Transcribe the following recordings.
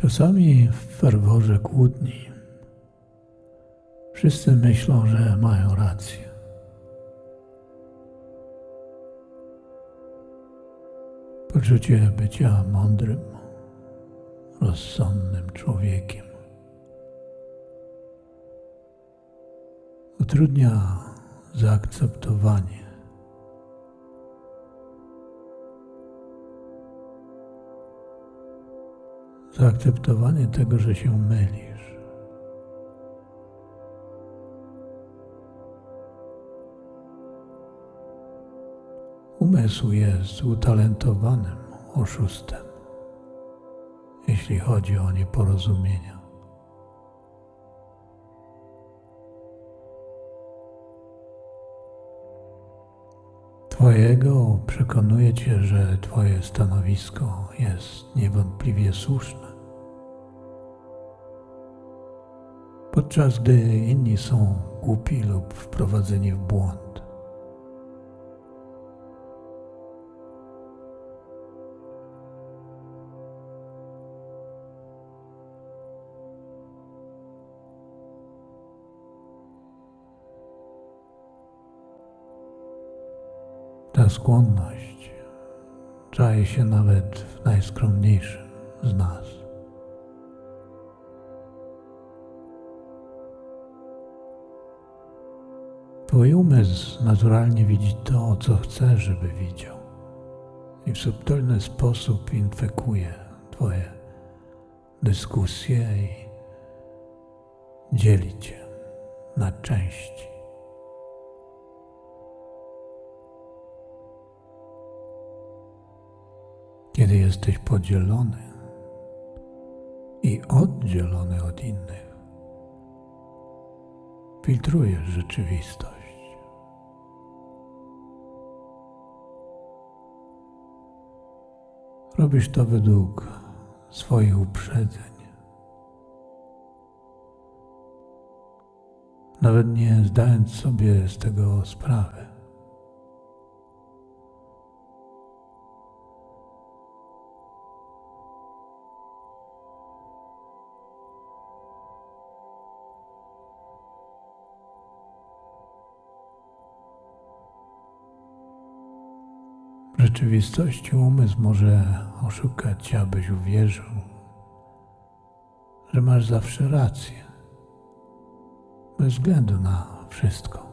Czasami w ferworze kłótni wszyscy myślą, że mają rację. Poczucie bycia mądrym, rozsądnym człowiekiem utrudnia zaakceptowanie zaakceptowanie tego, że się mylisz. Umysł jest utalentowanym oszustem, jeśli chodzi o nieporozumienia. Twojego przekonuje cię, że Twoje stanowisko jest niewątpliwie słuszne, podczas gdy inni są głupi lub wprowadzeni w błąd. Skłonność czaje się nawet w najskromniejszym z nas. Twój umysł naturalnie widzi to, co chce, żeby widział, i w subtelny sposób infekuje Twoje dyskusje i dzieli Cię na części. Kiedy jesteś podzielony i oddzielony od innych, filtrujesz rzeczywistość. Robisz to według swoich uprzedzeń. Nawet nie zdając sobie z tego sprawy. Rzeczywistości umysł może oszukać cię, abyś uwierzył, że masz zawsze rację, bez względu na wszystko.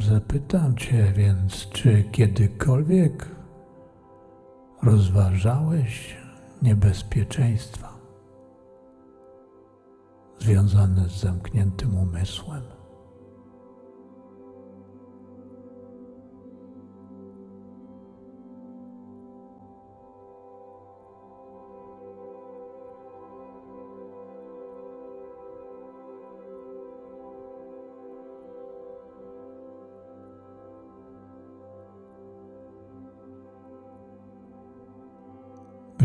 Zapytam cię więc, czy kiedykolwiek rozważałeś niebezpieczeństwa związane z zamkniętym umysłem.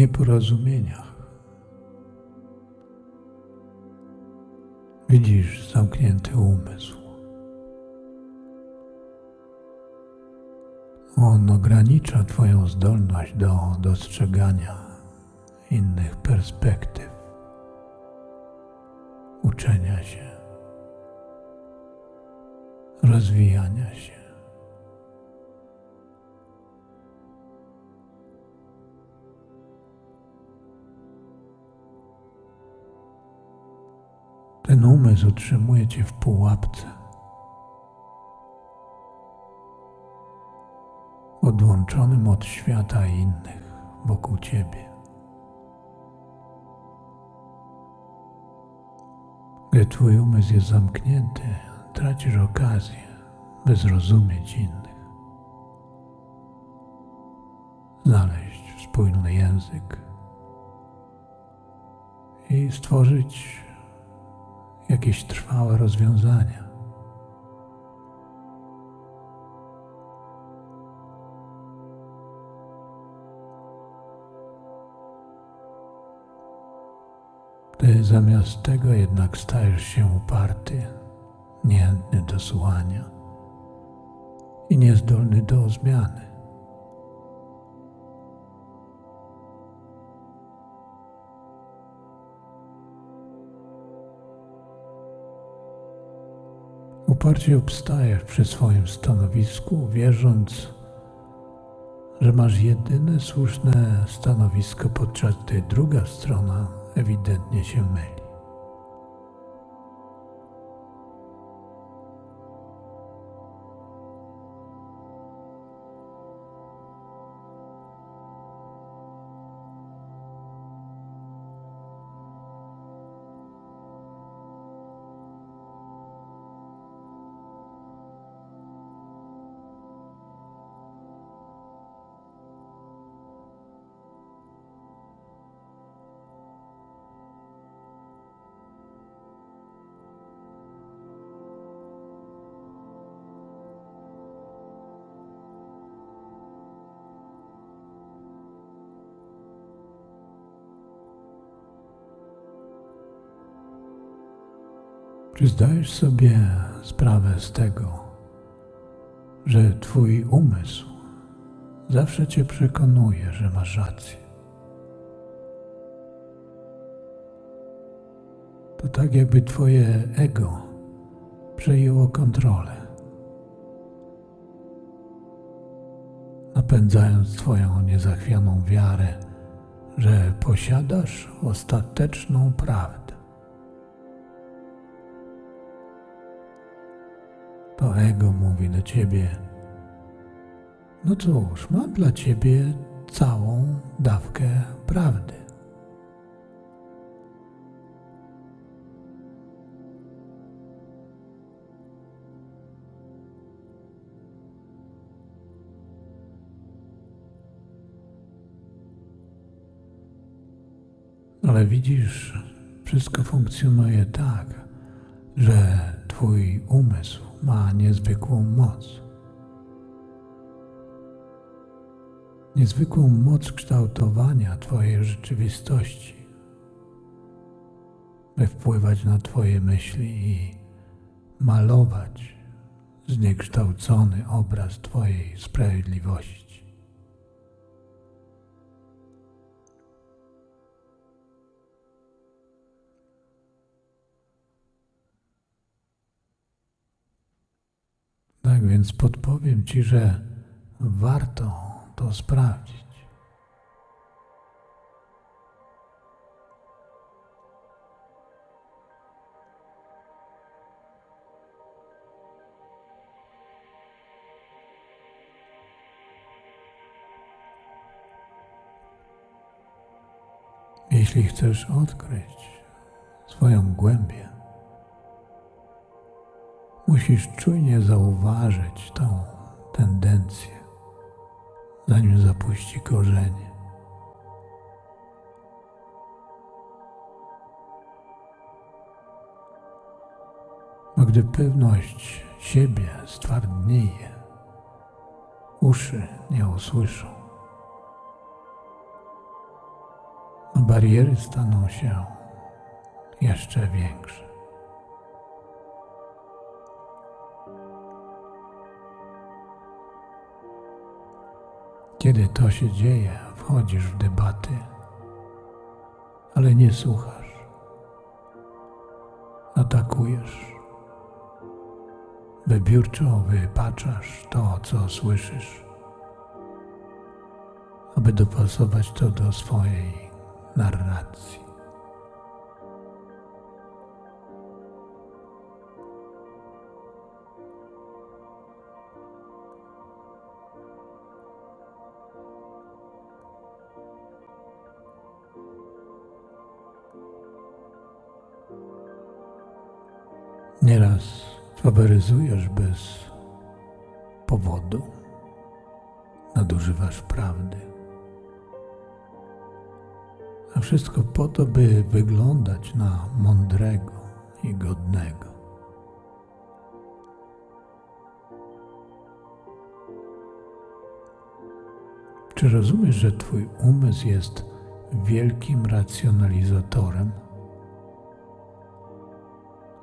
Nieporozumieniach. Widzisz zamknięty umysł. On ogranicza Twoją zdolność do dostrzegania innych perspektyw, uczenia się, rozwijania się. Utrzymuje cię w pułapce. Odłączonym od świata i innych wokół ciebie. Gdy twój umysł jest zamknięty, tracisz okazję, by zrozumieć innych. Znaleźć wspólny język i stworzyć jakieś trwałe rozwiązania. Ty zamiast tego jednak stajesz się uparty niechętny do słuchania i niezdolny do zmiany. Uparcie obstajesz przy swoim stanowisku, wierząc, że masz jedyne słuszne stanowisko, podczas gdy druga strona ewidentnie się myli. Czy zdajesz sobie sprawę z tego, że Twój umysł zawsze Cię przekonuje, że masz rację? To tak, jakby Twoje ego przejęło kontrolę, napędzając Twoją niezachwianą wiarę, że posiadasz ostateczną prawdę. To ego mówi do ciebie: No cóż, mam dla ciebie całą dawkę prawdy. Ale widzisz, wszystko funkcjonuje tak, że Twój umysł ma niezwykłą moc. Niezwykłą moc kształtowania Twojej rzeczywistości, by wpływać na Twoje myśli i malować zniekształcony obraz Twojej sprawiedliwości. Więc podpowiem Ci, że warto to sprawdzić. Jeśli chcesz odkryć swoją głębię, Musisz czujnie zauważyć tą tendencję, zanim zapuści korzenie. Bo gdy pewność siebie stwardnieje, uszy nie usłyszą. A bariery staną się jeszcze większe. Kiedy to się dzieje, wchodzisz w debaty, ale nie słuchasz. Atakujesz. Wybiórczo wypaczasz to, co słyszysz, aby dopasować to do swojej narracji. Faworyzujesz bez powodu, nadużywasz prawdy. A wszystko po to, by wyglądać na mądrego i godnego. Czy rozumiesz, że Twój umysł jest wielkim racjonalizatorem?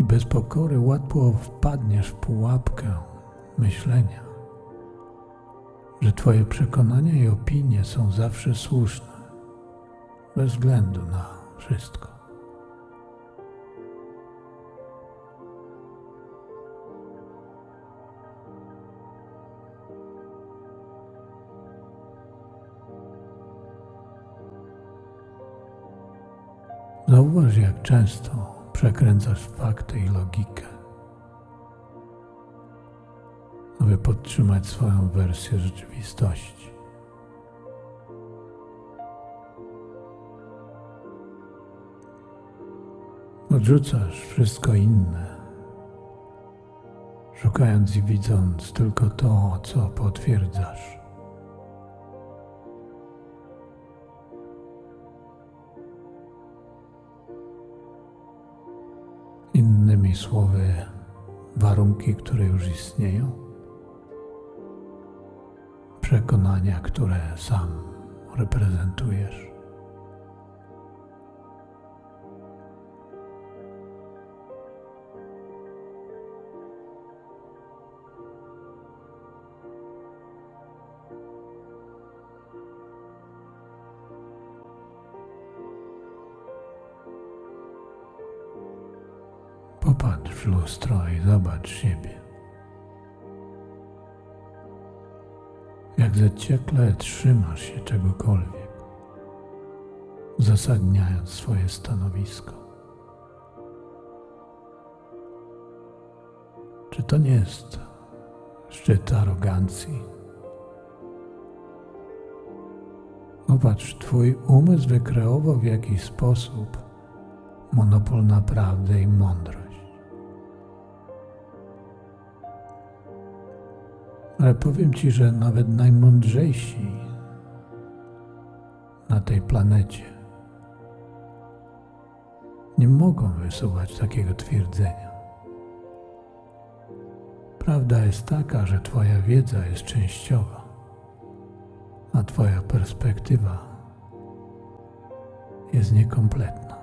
I bez pokory łatwo wpadniesz w pułapkę myślenia, że Twoje przekonania i opinie są zawsze słuszne, bez względu na wszystko. Zauważ, jak często przekręcasz fakty i logikę, aby podtrzymać swoją wersję rzeczywistości. Odrzucasz wszystko inne, szukając i widząc tylko to, co potwierdzasz. Innymi słowy, warunki, które już istnieją, przekonania, które sam reprezentujesz. Popatrz w lustro i zobacz siebie. Jak zaciekle trzymasz się czegokolwiek, uzasadniając swoje stanowisko. Czy to nie jest szczyt arogancji? Popatrz, twój umysł wykreował w jakiś sposób monopol na prawdę i mądrość. Ale powiem Ci, że nawet najmądrzejsi na tej planecie nie mogą wysuwać takiego twierdzenia. Prawda jest taka, że Twoja wiedza jest częściowa, a Twoja perspektywa jest niekompletna.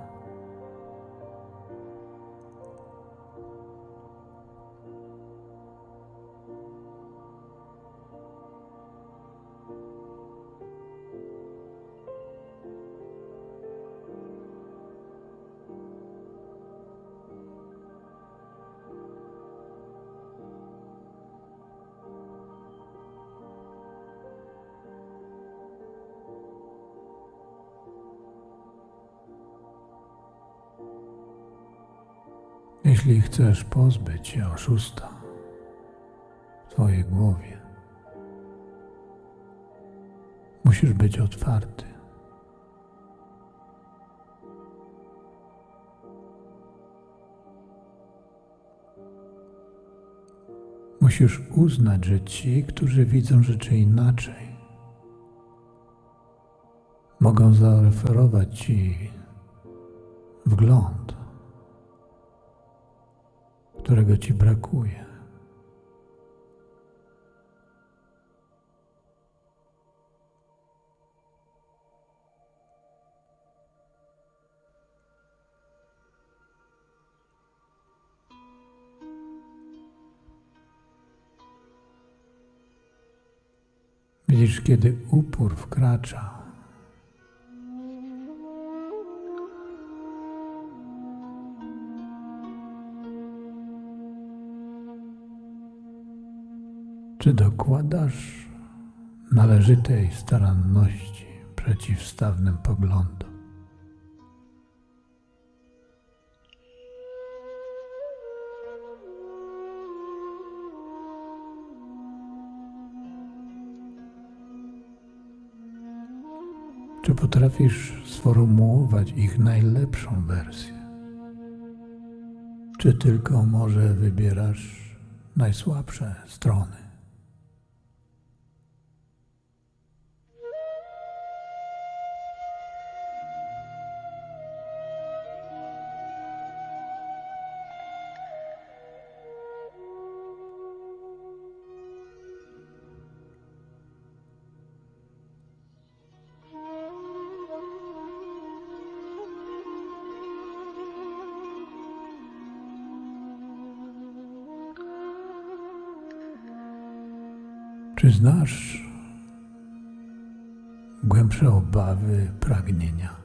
Jeśli chcesz pozbyć się oszusta w Twojej głowie, musisz być otwarty. Musisz uznać, że ci, którzy widzą rzeczy inaczej, mogą zaoferować Ci wgląd którego ci brakuje. Widzisz, kiedy upór wkracza Czy dokładasz należytej staranności przeciwstawnym poglądom? Czy potrafisz sformułować ich najlepszą wersję? Czy tylko może wybierasz najsłabsze strony? Czy znasz głębsze obawy, pragnienia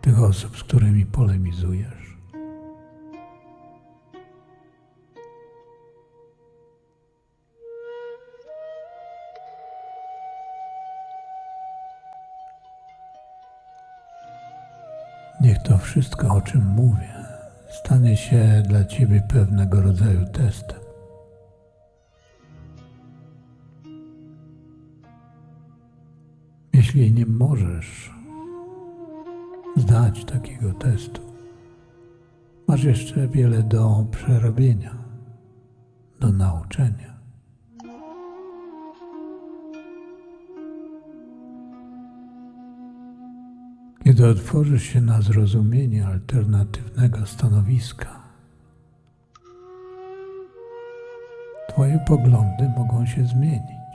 tych osób, z którymi polemizujesz? Niech to wszystko, o czym mówię, stanie się dla ciebie pewnego rodzaju testem. Jeśli nie możesz zdać takiego testu, masz jeszcze wiele do przerobienia, do nauczenia. Kiedy otworzysz się na zrozumienie alternatywnego stanowiska, Twoje poglądy mogą się zmienić.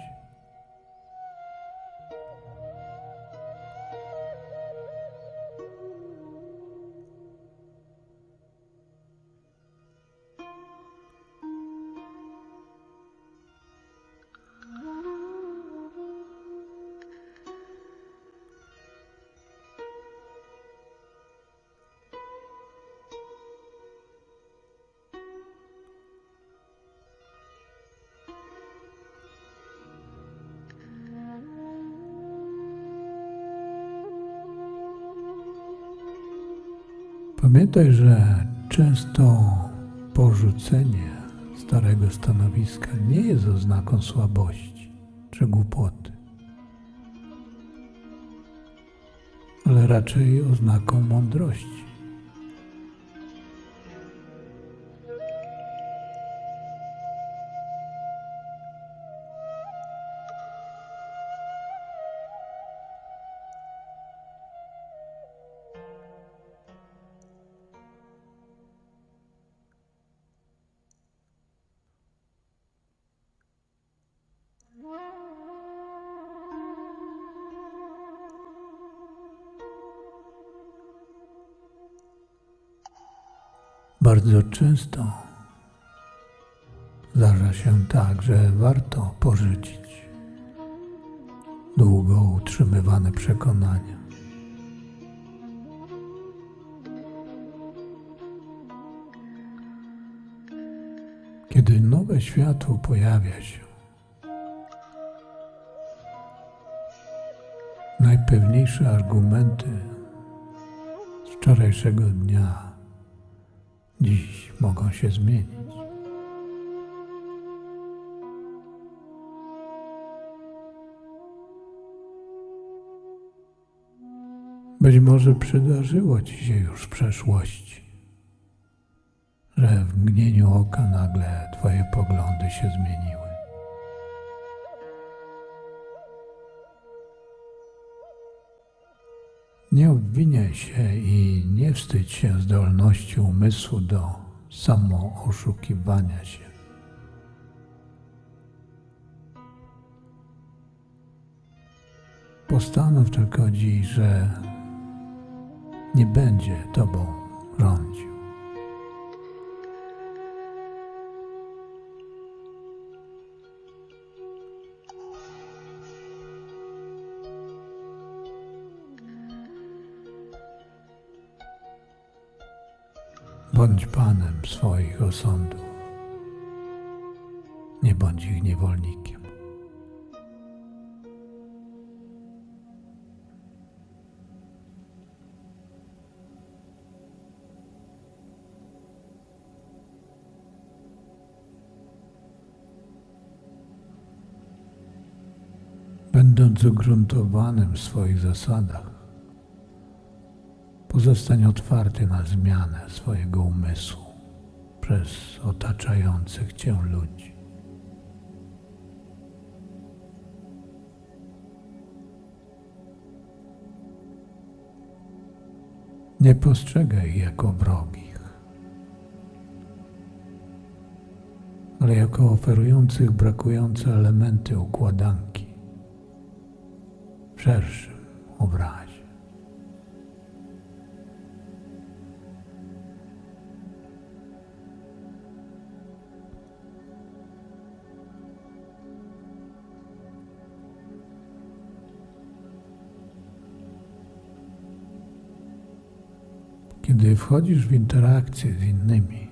Pamiętaj, że często porzucenie starego stanowiska nie jest oznaką słabości czy głupoty, ale raczej oznaką mądrości. Bardzo często zdarza się tak, że warto porzucić długo utrzymywane przekonania. Kiedy nowe światło pojawia się, najpewniejsze argumenty z wczorajszego dnia dziś mogą się zmienić. Być może przydarzyło ci się już w przeszłości, że w mgnieniu oka nagle twoje poglądy się zmieniły. Nie obwiniaj się i nie wstydź się zdolności umysłu do samooszukiwania się. Postanów tylko dziś, że nie będzie tobą rządził. Bądź panem swoich osądów. Nie bądź ich niewolnikiem. Będąc ugruntowanym w swoich zasadach, Pozostań otwarty na zmianę swojego umysłu przez otaczających cię ludzi. Nie postrzegaj jako wrogich, ale jako oferujących brakujące elementy układanki w szerszym obrazie. Kiedy wchodzisz w interakcję z innymi,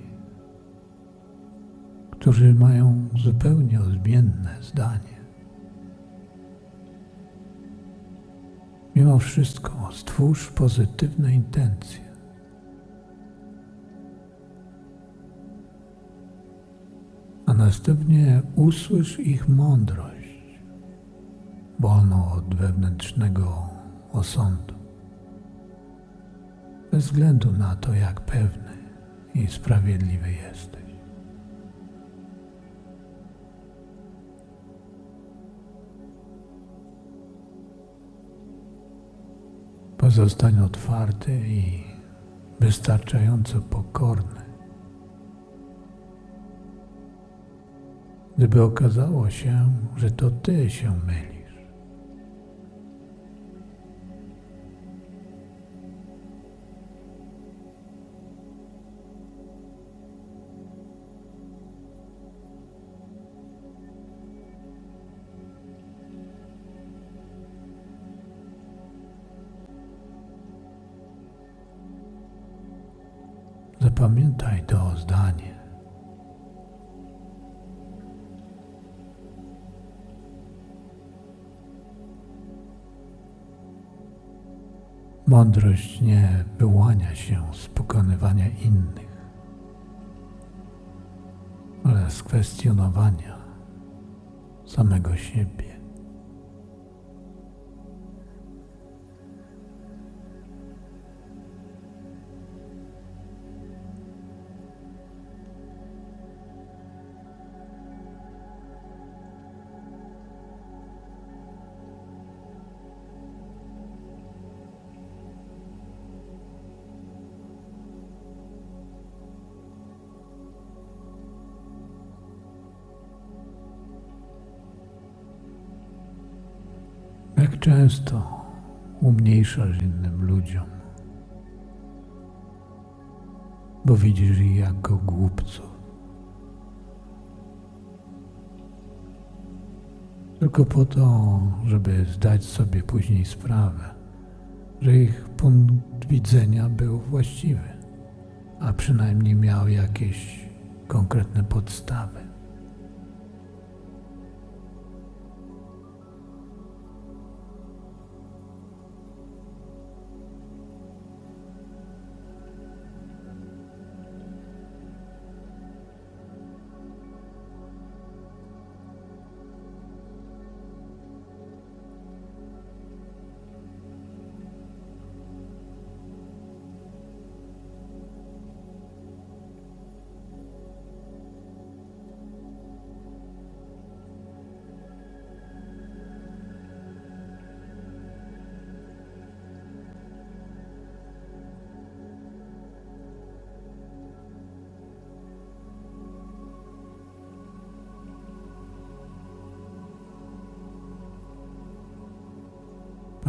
którzy mają zupełnie odmienne zdanie, mimo wszystko stwórz pozytywne intencje. A następnie usłysz ich mądrość, wolną od wewnętrznego osądu bez względu na to, jak pewny i sprawiedliwy jesteś. Pozostań otwarty i wystarczająco pokorny. Gdyby okazało się, że to ty się mylisz. Zapamiętaj to zdanie. Mądrość nie wyłania się z pokonywania innych, ale z kwestionowania samego siebie. Często umniejszasz innym ludziom, bo widzisz ich jako głupców. Tylko po to, żeby zdać sobie później sprawę, że ich punkt widzenia był właściwy, a przynajmniej miał jakieś konkretne podstawy.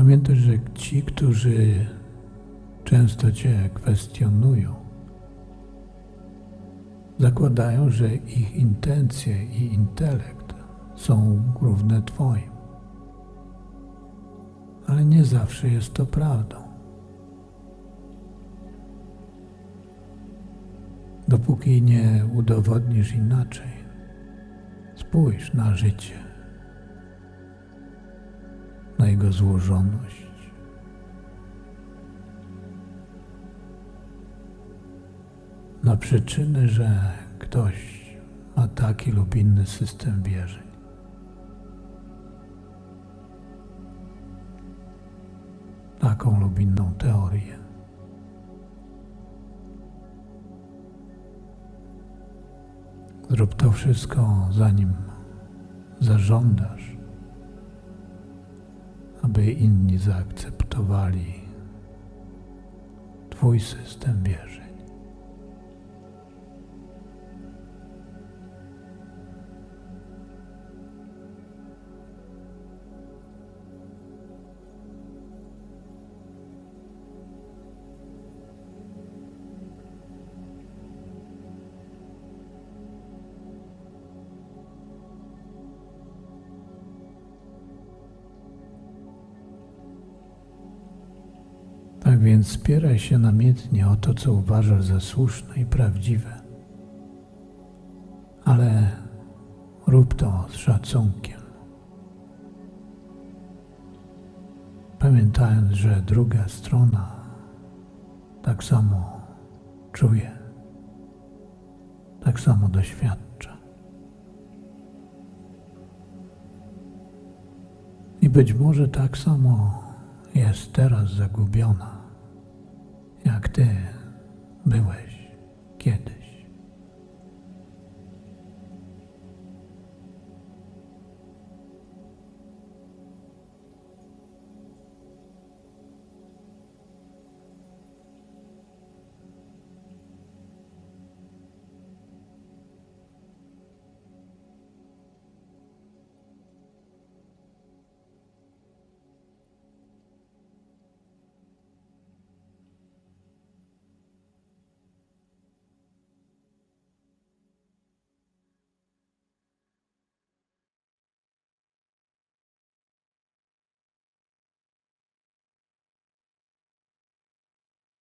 Pamiętaj, że ci, którzy często Cię kwestionują, zakładają, że ich intencje i intelekt są równe Twoim. Ale nie zawsze jest to prawdą. Dopóki nie udowodnisz inaczej, spójrz na życie na jego złożoność. Na przyczyny, że ktoś ma taki lub inny system wierzeń. Taką lub inną teorię. Zrób to wszystko, zanim zażądasz aby inni zaakceptowali Twój system wierzeń. Więc spieraj się namiętnie o to, co uważasz za słuszne i prawdziwe, ale rób to z szacunkiem. Pamiętając, że druga strona tak samo czuje, tak samo doświadcza. I być może tak samo jest teraz zagubiona, jak ty byłeś kiedyś.